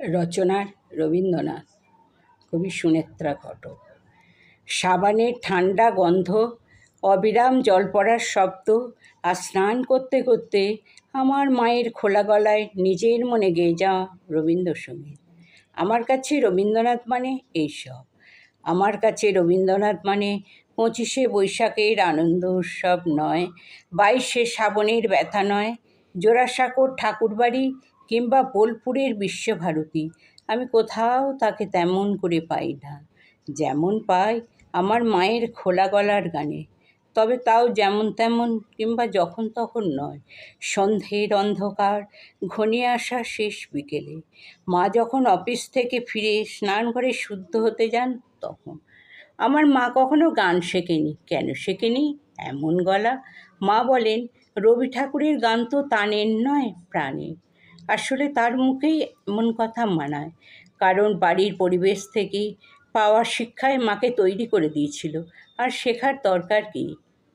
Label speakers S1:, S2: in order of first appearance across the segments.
S1: রচনার রবীন্দ্রনাথ। কবি সুনেত্রা ঘটক। সাবানের ঠান্ডা গন্ধ, অবিরাম জল পড়ার শব্দ, আর স্নান করতে করতে আমার মায়ের খোলা গলায় নিজের মনে গেয়ে যাওয়া রবীন্দ্রসঙ্গীত। আমার কাছে রবীন্দ্রনাথ মানে এইসব আমার কাছে রবীন্দ্রনাথ মানে পঁচিশে বৈশাখের আনন্দ উৎসব নয়, বাইশে শ্রাবণের ব্যথা নয় জোড়াসাঁকোর ঠাকুরবাড়ি কিংবা বোলপুরের বিশ্বভারতী। আমি কোথাও তাকে তেমন করে পাই না। যেমন পাই আমার মায়ের খোলা গলার গানে। তবে তাও যেমন তেমন কিংবা যখন তখন নয়। সন্ধ্যের অন্ধকার, ঘনিয়ে আসা শেষ বিকেলে। মা যখন অফিস থেকে ফিরে স্নান করে শুদ্ধ হতে যান, তখন। আমার মা কখনো গান শেখেনি। কেন শেখেনি? এমন গলা। মা বলেন রবি ঠাকুরের গান তো তানের নয় প্রাণের আসলে তার মুখেই এমন কথা মানায়। কারণ বাড়ির পরিবেশ থেকে পাওয়া শিক্ষায় মাকে তৈরি করে দিয়েছিল। আর শেখার দরকার কী?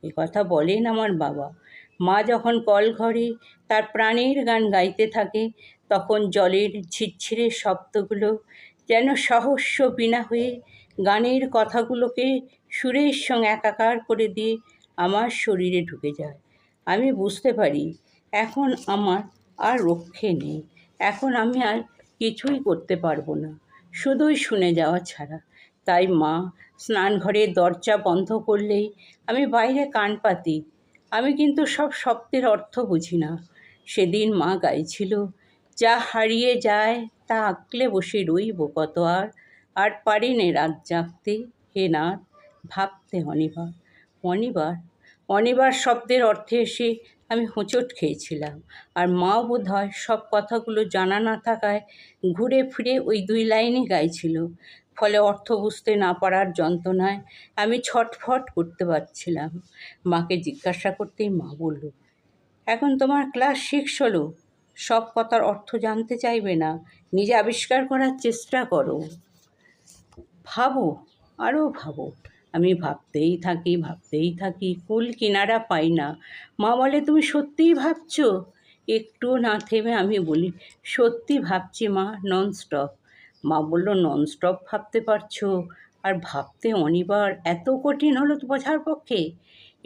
S1: এ কথা বলেন আমার বাবা। মা যখন কল ঘরে তার প্রাণের গান গাইতে থাকে, তখন জলের ঝিরঝিরে শব্দগুলো যেন সহস্য বিনা হয়ে গানের কথাগুলোকে সুরের সঙ্গে একাকার করে দিয়ে আমার শরীরে ঢুকে যায়। আমি বুঝতে পারি, এখন আমার আর রক্ষে নেই। এখন আমি আর কিছুই করতে পারব না। শুধুই শুনে যাওয়া ছাড়া। তাই মা স্নানঘরের দরজা বন্ধ করলেই আমি বাইরে কান পাতি। আমি কিন্তু সব শব্দের অর্থ বুঝি না। সেদিন মা গাইছিল, যা হারিয়ে যায়, তা আঁকলে বসে রইব কত আর? আর পারি নে রাত জাগতে। হে নাথ, ভাবতে অনিবার। অনিবার অনিবার শব্দের অর্থে এসে আমি হোঁচট খেয়েছিলাম। আর মাও বোধ হয় সব কথাগুলো জানা না থাকায় ঘুরে ফিরে ওই দুই লাইনই গাইছিল। ফলে অর্থ বুঝতে না পারার যন্ত্রণায় আমি ছটফট করতে পারছিলাম। মাকে জিজ্ঞাসা করতেই মা বলল, এখন তোমার ক্লাস সিক্স হলো। সব কথার অর্থ জানতে চাইবে না। নিজে আবিষ্কার করার চেষ্টা করো। ভাবো আরও ভাবো। আমি ভাবতেই থাকি ভাবতেই থাকি কুল কিনারা পাই না। মা বলে, তুমি সত্যিই ভাবছ? একটুও না থেমে আমি বলি, সত্যি ভাবছি মা ননস্টপ মা বলল ননস্টপ ভাবতে পারছ? আর ভাবতে অনিবার এত কঠিন হলো তো বোঝার পক্ষে?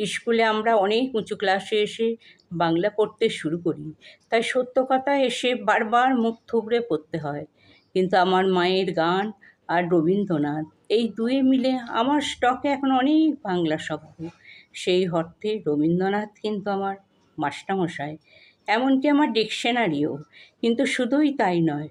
S1: স্কুলে আমরা অনেক উঁচু ক্লাসে এসে বাংলা পড়তে শুরু করি। তাই সত্য কথা এসে বারবার মুখ থুবড়ে পড়তে হয়। কিন্তু আমার মায়ের গান আর রবীন্দ্রনাথ, এই দুয়ে মিলে আমার স্টকে এখন অনেক বাংলা শব্দ সেই অর্থে রবীন্দ্রনাথ কিন্তু আমার মাস্টারমশাই, এমনকি আমার ডিকশনারিও। কিন্তু শুধুই তাই নয়